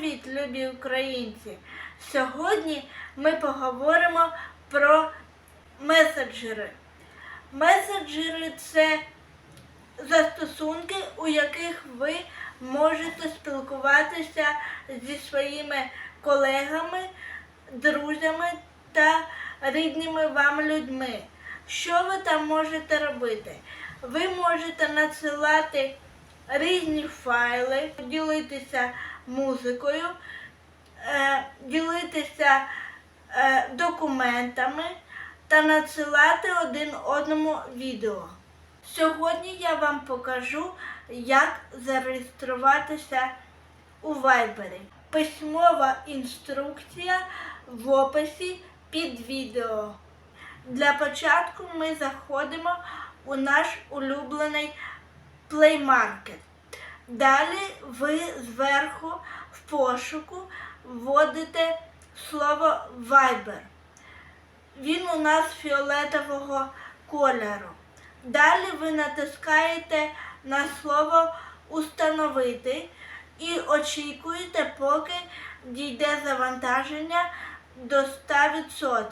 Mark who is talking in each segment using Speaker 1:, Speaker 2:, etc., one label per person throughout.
Speaker 1: Привіт, любі українці! Сьогодні ми поговоримо про меседжери. Меседжери це застосунки, у яких ви можете спілкуватися зі своїми колегами, друзями та рідними вам людьми. Що ви там можете робити? Ви можете надсилати різні файли, ділитися музикою, е, ділитися е, документами та надсилати один одному відео. Сьогодні я вам покажу, як зареєструватися у Viber. Письмова інструкція в описі під відео. Для початку ми заходимо у наш улюблений Market. Далі ви зверху в пошуку вводите слово Viber. Він у нас фіолетового кольору. Далі ви натискаєте на слово Установити і очікуєте, поки дійде завантаження до 100%.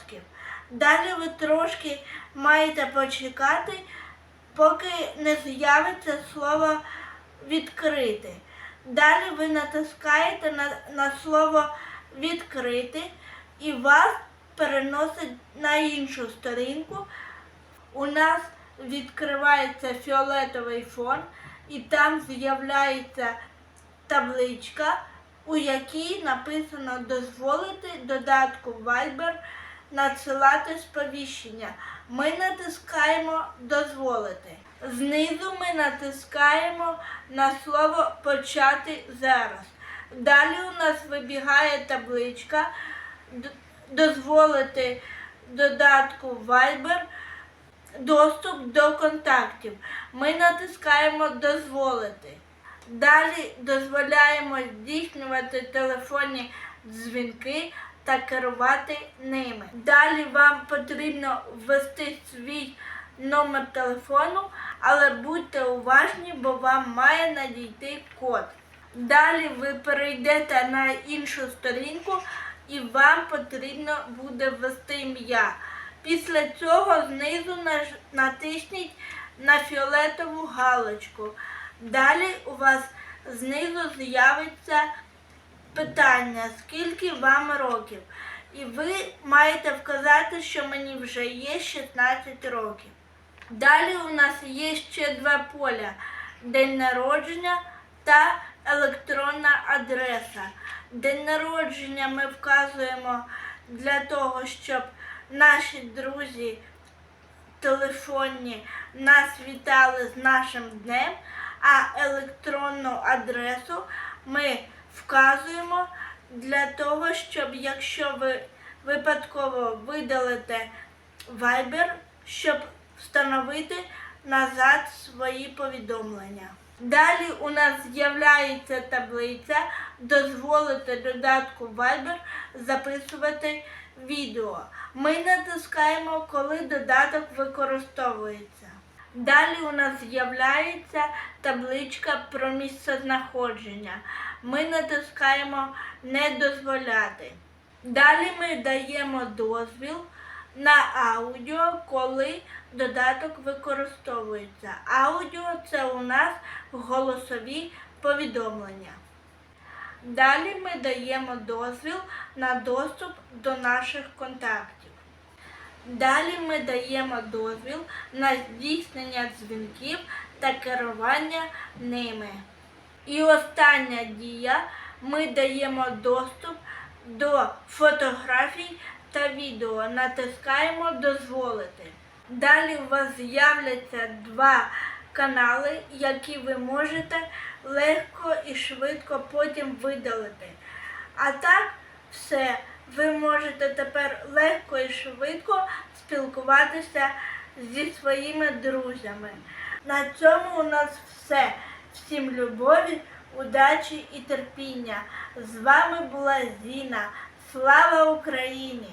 Speaker 1: Далі ви трошки маєте почекати, поки не з'явиться слово відкрити. Далі ви натискаєте на, на слово відкрити і вас переносить на іншу сторінку. У нас відкривається фіолетовий фон, і там з'являється табличка, у якій написано дозволити додатку Viber надсилати сповіщення. Ми натискаємо дозволити. Знизу ми натискаємо на слово почати зараз. Далі у нас вибігає табличка дозволити додатку Viber доступ до контактів. Ми натискаємо дозволити. Далі дозволяємо здійснювати телефонні дзвінки та керувати ними. Далі вам потрібно ввести свій номер телефону, але будьте уважні, бо вам має надійти код. Далі ви перейдете на іншу сторінку і вам потрібно буде ввести ім'я. Після цього знизу натисніть на фіолетову галочку. Далі у вас знизу з'явиться питання, скільки вам років. І ви маєте вказати, що мені вже є 16 років. Далі у нас є ще два поля: день народження та електронна адреса. День народження ми вказуємо для того, щоб наші друзі телефонні нас вітали з нашим днем, а електронну адресу ми вказуємо для того, щоб якщо ви випадково видалите Viber, щоб встановити назад свої повідомлення. Далі у нас з'являється таблиця дозволити додатку Viber записувати відео. Ми натискаємо, коли додаток використовується. Далі у нас з'являється табличка про місцезнаходження. Ми натискаємо Не дозволяти. Далі ми даємо дозвіл на аудіо, коли додаток використовується. Аудіо це у нас голосові повідомлення. Далі ми даємо дозвіл на доступ до наших контактів. Далі ми даємо дозвіл на здійснення дзвінків та керування ними. І остання дія ми даємо доступ до фотографій та відео. Натискаємо дозволити. Далі у вас з'являться два канали, які ви можете легко і швидко потім видалити. А так все, ви можете тепер легко і швидко спілкуватися зі своїми друзями. На цьому у нас все. Всім любові, удачі і терпіння. З вами була Зіна. Слава Україні!